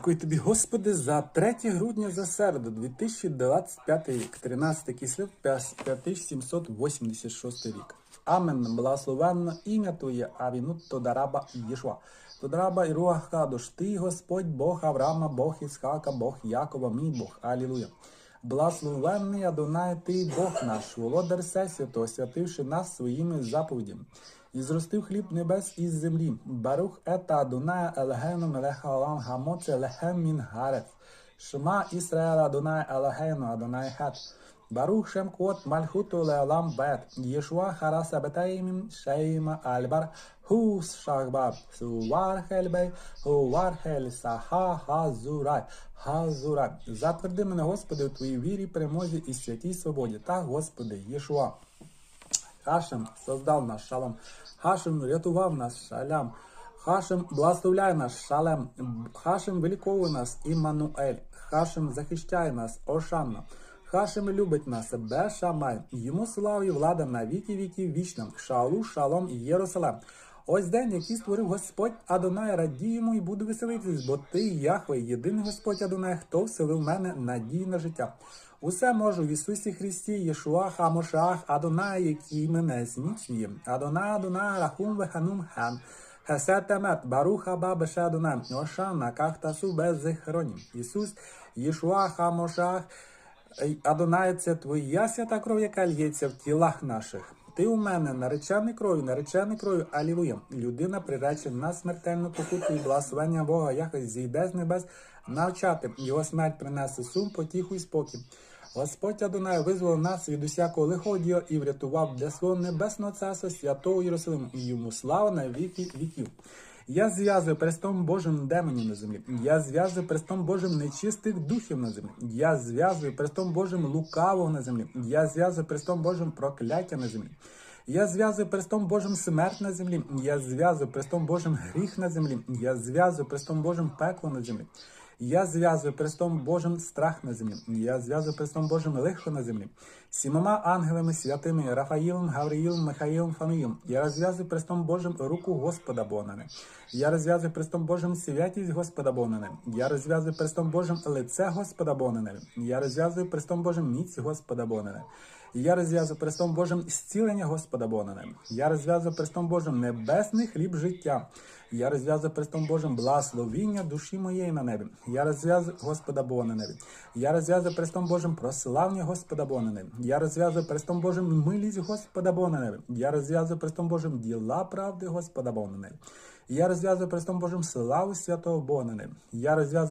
Дякую тобі, Господи, за 3 грудня за середу 2025 рік, 13 кислів, 5786 рік. Амен. Благословенно ім'я Твоє, Авіну Тодараба Єшуа. Тодараба і Руах Кадош, Ти, Господь, Бог Авраама, Бог Ісхака, Бог Якова, мій Бог. Алілуя. Благословенний Адонай, Ти, Бог наш, володар Всесвятого, святивши нас своїми заповідями. І зростив хліб небес із землі. Барух ета Адонай Елгену Мелеха Алам Гамоце Лехем Мін Гарет. Шма Ісраїла Адонай Елгену Адонай Хет. Барух Шем Кот Мальхуту Леолам Бет. Єшуа Хараса Бетаїмім Шейма Альбар. Хус Шахбар. Сувар Хельбей. Хувар Хель Саха Хазурай. Хазурай. Затверди мене, Господи, у Твоїй вірі, перемозі і святій свободі. Так, Господи, Єшуа. Хашем создав нас шалом. Хашем рятував нас шалям. Хашем благословляє нас шалем. Хашем виліковує нас Іммануель. Хашем захищає нас Ошанна. Хашем любить нас Бешамай. Йому слава і влада на віки віків вічна. Шалу, шалом Єрусалем. Ось день, який створив Господь Адонай, радіємо і буду веселитись, бо ти, Яхве, єдиний Господь Адонай, хто вселив мене надії на життя. Усе можу в Ісусі Христі, Єшуа, Хамошах, Адонай, який мене зміцнює. Адонай, Адонай, Рахум, Веханум, Хан. Хесетемет, Баруха, Адонай, Ошана, Кахтасу, Беззехронім. Ісус, Єшуа, Хамошах, Адонай, це твоя свята кров, яка лється в тілах наших. Ти у мене наречений кров'ю, наречений кров'ю, алілуя. Людина приречена на смертельну покуту і благословення Бога, якось зійде з небес навчати. Його смерть принесе сум, потіху і спокій. Господь Адонай визволив нас від усякого лиходія і врятував для свого небесного царства святого Єрусалиму, і йому слава на віки віків. Я зв'язую престом Божим демонів на землі. Я зв'язую престом Божим нечистих духів на землі. Я зв'язую престом Божим лукавого на землі. Я зв'язую престом Божим прокляття на землі. Я зв'язую престом Божим смерть на землі. Я зв'язую престом Божим гріх на землі. Я зв'язую престом Божим пекло на землі. Я зв'язую престом Божим страх на землі. Я зв'язую престом Божим лихо на землі. Сімома ангелами святими Рафаїлом, Гавриїлом, Михаїлом, Фаноїлом. Я розв'язую престом Божим руку Господа Бога на мене. Я розв'язую престом Божим святість Господа Бога на мене. Я розв'язую престом Божим лице Господа Бога на мене. Я розв'язую престом Божим міць Господа Бога Я розв'язую престом Божим зцілення Господа Бога. Я розв'язую престом Божим небесний хліб життя. Я розв'язую престом Божим благословіння душі моєї на небі. Я розв'язую Господа Бога. Я розв'язую престом Божим прославлення Господа Бога. Я розв'язую престом Божим милість Господа Бога. Я розв'язую престом Божим діла правди Господа Бога на небі. Я розв'язую престом Божим славу святого Бога на небі. Я розв'язую